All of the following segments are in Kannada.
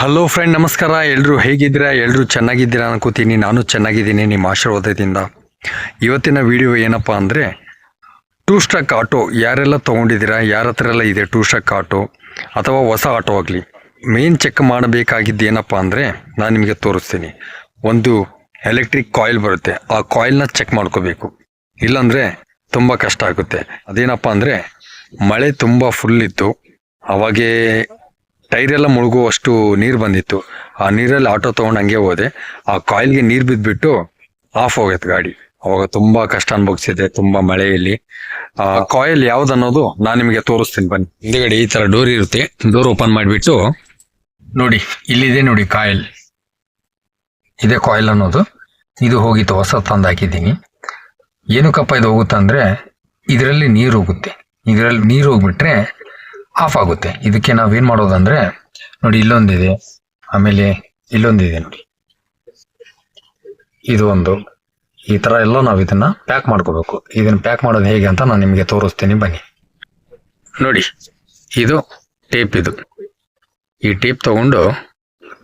ಹಲೋ ಫ್ರೆಂಡ್ ನಮಸ್ಕಾರ. ಎಲ್ಲರೂ ಹೇಗಿದ್ದೀರಾ? ಎಲ್ಲರೂ ಚೆನ್ನಾಗಿದ್ದೀರಾ ಅನ್ಕೋತೀನಿ. ನಾನು ಚೆನ್ನಾಗಿದ್ದೀನಿ. ನಿಮ್ಮ ಆಶೀರ್ವಾದದಿಂದ. ಇವತ್ತಿನ ವಿಡಿಯೋ ಏನಪ್ಪ ಅಂದರೆ ಟೂ ಸ್ಟ್ರಕ್ ಆಟೋ ಯಾರೆಲ್ಲ ತೊಗೊಂಡಿದ್ದೀರಾ? ಯಾರ ಹತ್ರ ಎಲ್ಲ ಇದೆ ಟೂ ಸ್ಟ್ರಕ್ ಆಟೋ ಅಥವಾ ಹೊಸ ಆಟೋ ಆಗಲಿ. ಮೇನ್ ಚೆಕ್ ಮಾಡಬೇಕಾಗಿದ್ದು ಏನಪ್ಪ ಅಂದರೆ, ನಾನು ನಿಮಗೆ ತೋರಿಸ್ತೀನಿ. ಒಂದು ಎಲೆಕ್ಟ್ರಿಕ್ ಕಾಯಿಲ್ ಬರುತ್ತೆ. ಆ ಕಾಯಿಲ್ನ ಚೆಕ್ ಮಾಡ್ಕೋಬೇಕು. ಇಲ್ಲಾಂದರೆ ತುಂಬ ಕಷ್ಟ ಆಗುತ್ತೆ. ಅದೇನಪ್ಪ ಅಂದರೆ, ಮಳೆ ತುಂಬ ಫುಲ್ ಇತ್ತು. ಅವಾಗೇ ಟೈರ್ ಎಲ್ಲ ಮುಳುಗುವಷ್ಟು ನೀರು ಬಂದಿತ್ತು. ಆ ನೀರಲ್ಲಿ ಆಟೋ ತಗೊಂಡು ಹಂಗೆ ಹೋದೆ. ಆ ಕಾಯಿಲ್ಗೆ ನೀರು ಬಿದ್ದುಬಿಟ್ಟು ಆಫ್ ಹೋಗೈತೆ ಗಾಡಿ. ಅವಾಗ ತುಂಬಾ ಕಷ್ಟ ಅನ್ಭವಿಸಿದೆ, ತುಂಬಾ ಮಳೆಯಲ್ಲಿ. ಆ ಕಾಯಿಲ್ ಯಾವ್ದು ಅನ್ನೋದು ನಾನು ನಿಮಗೆ ತೋರಿಸ್ತೀನಿ, ಬನ್ನಿ. ಹಿಂದೆಗಡೆ ಈ ತರ ಡೋರ್ ಇರುತ್ತೆ. ಡೋರ್ ಓಪನ್ ಮಾಡಿಬಿಟ್ಟು ನೋಡಿ, ಇಲ್ಲಿದೆ ನೋಡಿ ಕಾಯಿಲ್. ಇದೆ ಕಾಯಿಲ್ ಅನ್ನೋದು. ಇದು ಹೋಗಿತ್ತು, ಹೊಸ ತಂದು ಹಾಕಿದ್ದೀನಿ. ಏನಕ್ಕಪ್ಪ ಇದು ಹೋಗುತ್ತಂದ್ರೆ ಇದರಲ್ಲಿ ನೀರು ಹೋಗುತ್ತೆ. ಇದರಲ್ಲಿ ನೀರು ಹೋಗ್ಬಿಟ್ರೆ ಆಫ್ ಆಗುತ್ತೆ. ಇದಕ್ಕೆ ನಾವೇನು ಮಾಡೋದಂದ್ರೆ, ನೋಡಿ ಇಲ್ಲೊಂದಿದೆ. ಆಮೇಲೆ ಇಲ್ಲೊಂದಿದೆ ನೋಡಿ. ಇದು ಒಂದು. ಈ ತರ ಎಲ್ಲ ನಾವು ಇದನ್ನ ಪ್ಯಾಕ್ ಮಾಡ್ಕೋಬೇಕು. ಇದನ್ನ ಪ್ಯಾಕ್ ಮಾಡೋದು ಹೇಗೆ ಅಂತ ನಾನು ನಿಮಗೆ ತೋರಿಸ್ತೀನಿ. ಬನ್ನಿ. ನೋಡಿ, ಇದು ಟೇಪ್ ಇದು. ಈ ಟೇಪ್ ತಗೊಂಡು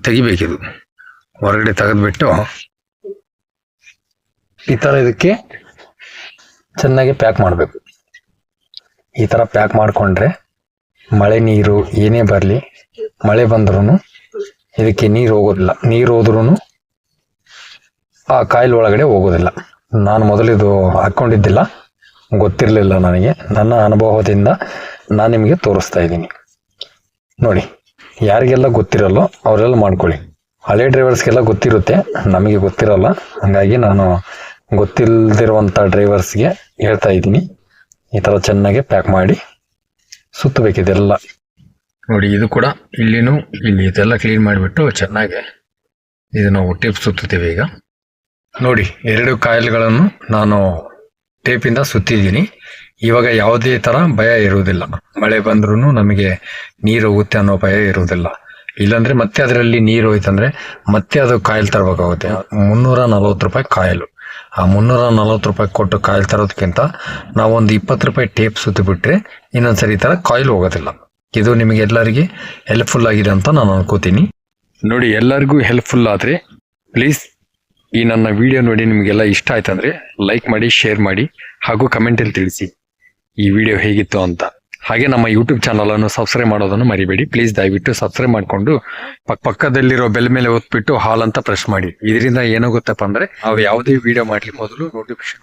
ತೆಗಿಬೇಕಿದು. ಹೊರಗಡೆ ತೆಗೆದ್ಬಿಟ್ಟು ಈ ತರ ಇದಕ್ಕೆ ಚೆನ್ನಾಗಿ ಪ್ಯಾಕ್ ಮಾಡಬೇಕು. ಈ ತರ ಪ್ಯಾಕ್ ಮಾಡ್ಕೊಂಡ್ರೆ ಮಳೆ ನೀರು ಏನೇ ಬರಲಿ, ಮಳೆ ಬಂದ್ರೂ ಇದಕ್ಕೆ ನೀರು ಹೋಗೋದಿಲ್ಲ. ನೀರು ಹೋದ್ರೂ ಆ ಕಾಯಿಲ್ ಒಳಗಡೆ ಹೋಗೋದಿಲ್ಲ. ನಾನು ಮೊದಲಿದು ಹಾಕ್ಕೊಂಡಿದ್ದಿಲ್ಲ ಗೊತ್ತಿರಲಿಲ್ಲ ನನಗೆ. ನನ್ನ ಅನುಭವದಿಂದ ನಾನು ನಿಮಗೆ ತೋರಿಸ್ತಾ ಇದ್ದೀನಿ. ನೋಡಿ, ಯಾರಿಗೆಲ್ಲ ಗೊತ್ತಿರಲ್ಲೋ ಅವರೆಲ್ಲ ಮಾಡ್ಕೊಳ್ಳಿ. ಹಳೆ ಡ್ರೈವರ್ಸ್ಗೆಲ್ಲ ಗೊತ್ತಿರುತ್ತೆ, ನಮಗೆ ಗೊತ್ತಿರಲ್ಲ. ಹಾಗಾಗಿ ನಾನು ಗೊತ್ತಿಲ್ಲದಿರುವಂಥ ಡ್ರೈವರ್ಸ್ಗೆ ಹೇಳ್ತಾ ಇದ್ದೀನಿ. ಈ ಥರ ಚೆನ್ನಾಗಿ ಪ್ಯಾಕ್ ಮಾಡಿ ಸುತ್ತಬೇಕಿದೆಲ್ಲ. ನೋಡಿ, ಇದು ಕೂಡ ಇಲ್ಲಿನೂ ಇಲ್ಲಿ ಇದೆಲ್ಲ ಕ್ಲೀನ್ ಮಾಡಿಬಿಟ್ಟು ಚೆನ್ನಾಗಿ ಇದು ನಾವು ಟೇಪ್ ಸುತ್ತುತ್ತೀವಿ ಈಗ. ನೋಡಿ, ಎರಡು ಕಾಯಿಲ್ಗಳನ್ನು ನಾನು ಟೇಪಿಂದ ಸುತ್ತಿದ್ದೀನಿ. ಇವಾಗ ಯಾವುದೇ ತರ ಭಯ ಇರುವುದಿಲ್ಲ. ಮಳೆ ಬಂದ್ರೂ ನಮಗೆ ನೀರು ಹೋಗುತ್ತೆ ಅನ್ನೋ ಭಯ ಇರುವುದಿಲ್ಲ. ಇಲ್ಲಾಂದರೆ ಮತ್ತೆ ಅದರಲ್ಲಿ ನೀರು ಹೋಯ್ತಂದ್ರೆ ಮತ್ತೆ ಅದು ಕಾಯಿಲ್ ತರಬೇಕಾಗುತ್ತೆ. ಮುನ್ನೂರ ನಲವತ್ತು ರೂಪಾಯಿ ಕಾಯಿಲು. ಆ ಮುನ್ನೂರ ನಲ್ವತ್ತು ರೂಪಾಯಿ ಕೊಟ್ಟು ಕಾಯಿಲ್ ತರೋದಕ್ಕಿಂತ ನಾವು ಒಂದು ಇಪ್ಪತ್ತು ರೂಪಾಯಿ ಟೇಪ್ ಸುತ್ತಿ ಇನ್ನೊಂದು ಸರಿ ಈ ಥರ ಕಾಯಿಲ್ ಹೋಗೋದಿಲ್ಲ. ಇದು ನಿಮಗೆ ಎಲ್ಲರಿಗೆ ಹೆಲ್ಪ್ಫುಲ್ ಆಗಿದೆ ಅಂತ ನಾನು ಅನ್ಕೋತೀನಿ. ನೋಡಿ, ಎಲ್ಲರಿಗೂ ಹೆಲ್ಪ್ಫುಲ್ ಆದರೆ ಪ್ಲೀಸ್ ಈ ನನ್ನ ವಿಡಿಯೋ ನೋಡಿ ನಿಮಗೆಲ್ಲ ಇಷ್ಟ ಆಯ್ತಂದ್ರೆ ಲೈಕ್ ಮಾಡಿ ಶೇರ್ ಮಾಡಿ ಹಾಗೂ ಕಮೆಂಟಲ್ಲಿ ತಿಳಿಸಿ ಈ ವಿಡಿಯೋ ಹೇಗಿತ್ತು ಅಂತ. ಹಾಗೆ ನಮ್ಮ ಯೂಟ್ಯೂಬ್ ಚಾನಲ್ ಅನ್ನು ಸಬ್ಸ್ಕ್ರೈಬ್ ಮಾಡೋದನ್ನು ಮರಿಬೇಡಿ. ಪ್ಲೀಸ್ ದಯವಿಟ್ಟು ಸಬ್ಸ್ಕ್ರೈಬ್ ಮಾಡಿಕೊಂಡು ಪಕ್ ಪಕ್ಕದಲ್ಲಿರೋ ಬೆಲ್ ಮೇಲೆ ಒತ್ಬಿಟ್ಟು ಹಾಲ್ ಅಂತ ಪ್ರೆಸ್ ಮಾಡಿ. ಇದರಿಂದ ಏನಾಗುತ್ತಪ್ಪ ಅಂದ್ರೆ ನಾವು ಯಾವುದೇ ವಿಡಿಯೋ ಮಾಡ್ಲಿಕ್ಕೆ ಮೊದಲು ನೋಟಿಫಿಕೇಶನ್